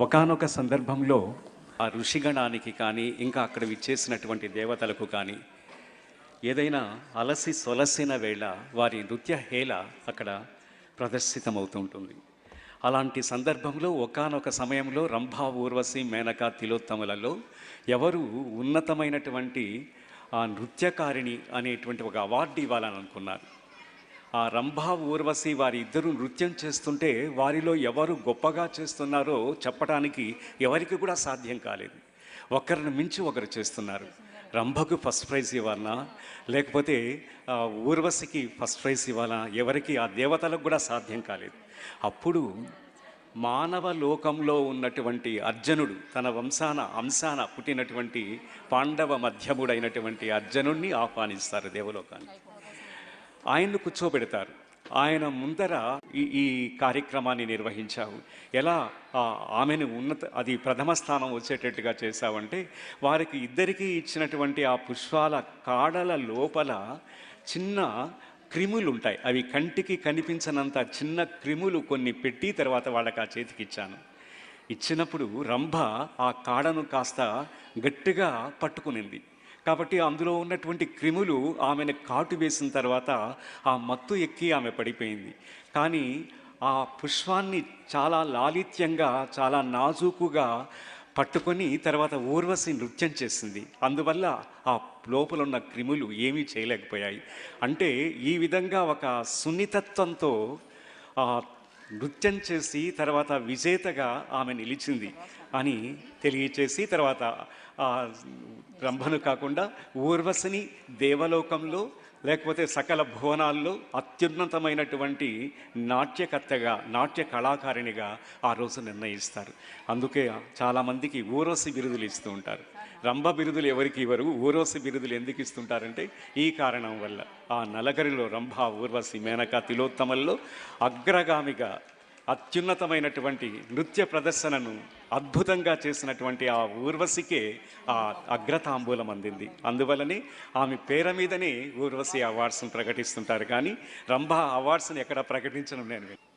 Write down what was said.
ఒకానొక సందర్భంలో ఆ ఋషిగణానికి కానీ ఇంకా అక్కడ విచ్చేసినటువంటి దేవతలకు కానీ ఏదైనా అలసి సొలసిన వేళ వారి నృత్య హేళ అక్కడ ప్రదర్శితమవుతుంటుంది. అలాంటి సందర్భంలో ఒకానొక సమయంలో రంభా ఊర్వశి మేనక తిలోత్తములలో ఎవరు ఉన్నతమైనటువంటి ఆ నృత్యకారిణి అనేటువంటి ఒక అవార్డు ఇవ్వాలని అనుకున్నారు ఆ రంభా ఊర్వశి వారి ఇద్దరు నృత్యం చేస్తుంటే వారిలో ఎవరు గొప్పగా చేస్తున్నారో చెప్పడానికి ఎవరికి కూడా సాధ్యం కాలేదు. ఒకరిని మించి ఒకరు చేస్తున్నారు. రంభకు ఫస్ట్ ప్రైజ్ ఇవ్వాలనా? లేకపోతే ఊర్వశికి ఫస్ట్ ప్రైజ్ ఇవ్వాలా? ఎవరికి? ఆ దేవతలకు కూడా సాధ్యం కాలేదు. అప్పుడు మానవ లోకంలో ఉన్నటువంటి అర్జునుడు తన వంశాన అంశాన పుట్టినటువంటి పాండవ మధ్యముడైనటువంటి అర్జునుడిని ఆహ్వానిస్తారు దేవలోకానికి. ఆయన్ను కూర్చోబెడతారు. ఆయన ముందర ఈ ఈ కార్యక్రమాన్ని నిర్వహించావు. ఎలా? ఆమెను ఉన్నత అది ప్రథమ స్థానం వచ్చేటట్టుగా చేశావంటే వారికి ఇద్దరికీ ఇచ్చినటువంటి ఆ పుష్పాల కాడల లోపల చిన్న క్రిములు ఉంటాయి అవి కంటికి కనిపించనంత చిన్న క్రిములు కొన్ని పెట్టి తర్వాత వాళ్ళకి ఆ చేతికి ఇచ్చాను. ఇచ్చినప్పుడు రంభ ఆ కాడను కాస్త గట్టిగా పట్టుకునింది. కాబట్టి అందులో ఉన్నటువంటి క్రిములు ఆమెను కాటు వేసిన తర్వాత ఆ మత్తు ఎక్కి ఆమె పడిపోయింది. కానీ ఆ పుష్పాన్ని చాలా లాలిత్యంగా చాలా నాజూకుగా పట్టుకొని తర్వాత ఊర్వశి నృత్యం చేసింది. అందువల్ల ఆ లోపల ఉన్న క్రిములు ఏమీ చేయలేకపోయాయి. అంటే ఈ విధంగా ఒక సున్నితత్వంతో ఆ నృత్యం చేసి తర్వాత విజేతగా ఆమె నిలిచింది అని తెలియచేసి తర్వాత రంభను కాకుండా ఊర్వశిని దేవలోకంలో లేకపోతే సకల భువనాల్లో అత్యున్నతమైనటువంటి నాట్యకర్తగా నాట్య కళాకారిణిగా ఆ రోజు నిర్ణయిస్తారు. అందుకే చాలామందికి ఊర్వశి బిరుదులు ఇస్తూ ఉంటారు. రంభ బిరుదులు ఎవరికి ఇవ్వరు ఊరోసి బిరుదులు ఎందుకు ఇస్తుంటారంటే ఈ కారణం వల్ల. ఆ నలగరిలో రంభ ఊర్వశి మేనక తిలోత్తమల్లో అగ్రగామిగా అత్యున్నతమైనటువంటి నృత్య ప్రదర్శనను అద్భుతంగా చేసినటువంటి ఆ ఊర్వశికే ఆ అగ్రతాంబూలం అందింది. అందువలనే ఆమె పేర మీదనే ఊర్వశి అవార్డ్స్ను ప్రకటిస్తుంటారు. కానీ రంభ అవార్డ్స్ని ఎక్కడ ప్రకటించడం నేను.